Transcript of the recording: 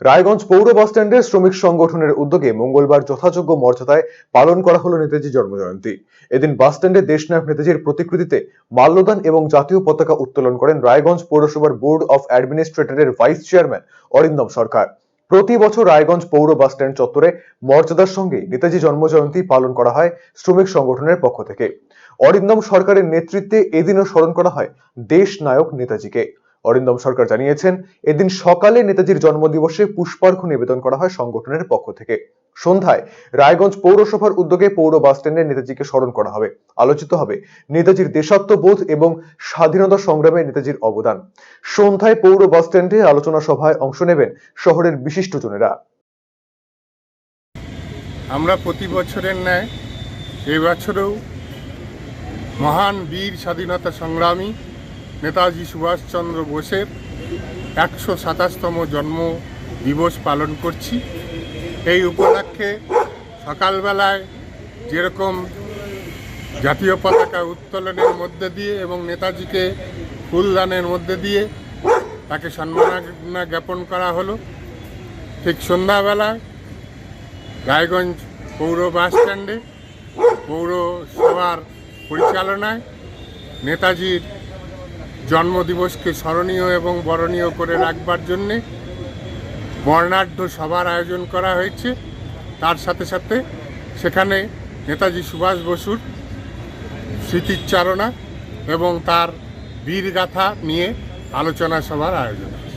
রায়গঞ্জ পৌর বাসস্ট্যান্ডের শ্রমিক সংগঠনের উদ্যোগে মঙ্গলবার যথাযোগ্য মর্যাদায় পালন করা হলো নেতাজি জন্মজয়ন্তী। এদিন বাসস্ট্যান্ডে দেশনায়ক নেতাজির প্রতিকৃতিতে মাল্যদান এবং জাতীয় পতাকা উত্তোলন করেন রায়গঞ্জ পৌরসভার বোর্ড অফ অ্যাডমিনিস্ট্রেটরের ভাইস চেয়ারম্যান অরিন্দম সরকার। প্রতি বছর রায়গঞ্জ পৌর বাসস্ট্যান্ড চত্বরে মর্যাদার সঙ্গে নেতাজি জন্মজয়ন্তী পালন করা হয় শ্রমিক সংগঠনের পক্ষ থেকে। অরিন্দম সরকারের নেতৃত্বে এদিনও স্মরণ করা হয় দেশ নায়ক নেতাজিকে। অরিন্দম সরকার জানিয়েছেন, এদিন সকালে নেতাজির জন্মদিবসে পুষ্পার্ঘ্য নিবেদন করা হয় সংগঠনের পক্ষ থেকে। সন্ধ্যায় রায়গঞ্জ পৌরসভার উদ্যোগে পৌর বাসস্ট্যান্ডে নেতাজিকে স্মরণ করা হবে। আলোচিত হবে নেতাজির দেশাত্মবোধ এবং স্বাধীনতা সংগ্রামে নেতাজির অবদান। সন্ধ্যায় পৌর বাসস্ট্যান্ডে আলোচনা সভায় অংশ নেবেন শহরের বিশিষ্টজনেরা। আমরা প্রতি বছরের ন্যায় এবছরেও মহান বীর স্বাধীনতা সংগ্রামী নেতাজি সুভাষচন্দ্র বোসের একশো সাতাশতম জন্ম দিবস পালন করছি। এই উপলক্ষে সকালবেলায় যেরকম জাতীয় পতাকা উত্তোলনের মধ্যে দিয়ে এবং নেতাজিকে ফুলদানের মধ্যে দিয়ে তাকে সম্মাননা জ্ঞাপন করা হলো, ঠিক সন্ধ্যাবেলায় রায়গঞ্জ পৌর বাস স্ট্যান্ডে পৌরসভার পরিচালনায় নেতাজির জন্মদিবসকে স্মরণীয় এবং বরণীয় করে রাখবার জন্যে বর্ণাঢ্য সভার আয়োজন করা হয়েছে। তার সাথে সাথে সেখানে নেতাজি সুভাষ বসুর স্মৃতিচারণা এবং তার বীরগাথা নিয়ে আলোচনা সভার আয়োজন।